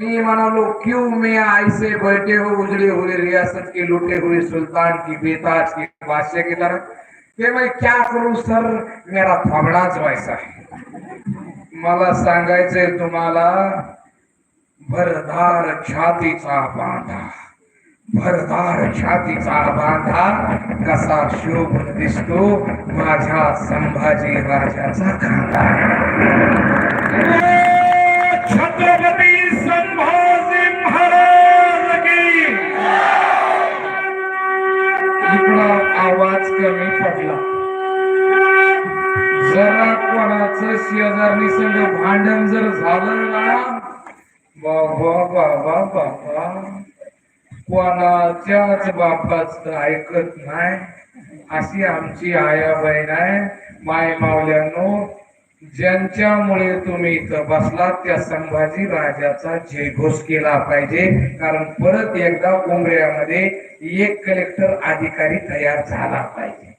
मी म्हणालो क्यों मैं ऐसे बैठे हो उजड़े हुए रियासत के लूटे हुए सुल्तान की बेताज की बादशाह की तरह? ते मैं क्या करूं सर? मेरा थोबडाच व्हायचा आहे मला सांगायचंय तुम्हाला भरदार छातीचा बांधा भरदार छातीचा बांधा कसा शोभ दिसतो माझ्या संभाजी राजाचा खांदा. तिथला आवाज कमी पडला. जरा कोणाचं शेजारनी संग भांडण जर झालं ना बाबा बाबा बाबा कोणाच्याच बापाच ऐकत नाही. अशी आमची आया बहीण आहे माय मावल्यानो ज्यांच्यामुळे तुम्ही इथं बसलात त्या संभाजी राजाचा जयघोष केला पाहिजे. कारण परत एकदा उमऱ्यामध्ये एक कलेक्टर अधिकारी तयार झाला पाहिजे.